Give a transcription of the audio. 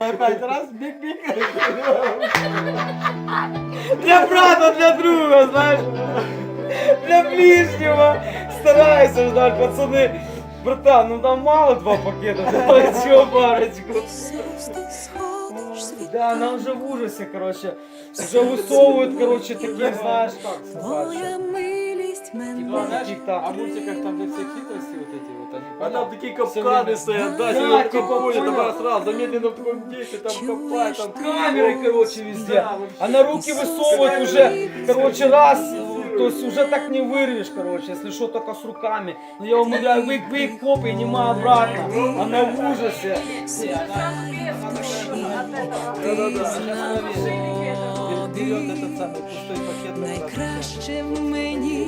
Опять раз, бік-бік. Для брата, для друга, знаєш. Для ближнего. Старайся, знаєш, пацани. Братан, ну там мало два пакета, давай еще парочку. Да, она уже в ужасе, короче. Уже высовывают, короче, такие, знаешь, как сказать. Типа, мене знаешь, А а в мультиках там где все хитрости вот эти вот, они А там такие капканы стоят, да, Да, типа, понял. давай сразу, замедленно в таком действии, там копать, там камеры, короче, везде. Да, вообще. Она руки высовывает уже, короче, раз, то есть уже так не вырвешь, короче, если что, только с руками. Но я умоляю, вы, вы копы, нема обратно. Она в ужасе. Да-да-да. Берет этот самый пустой пакет. как раз. найкраще в мені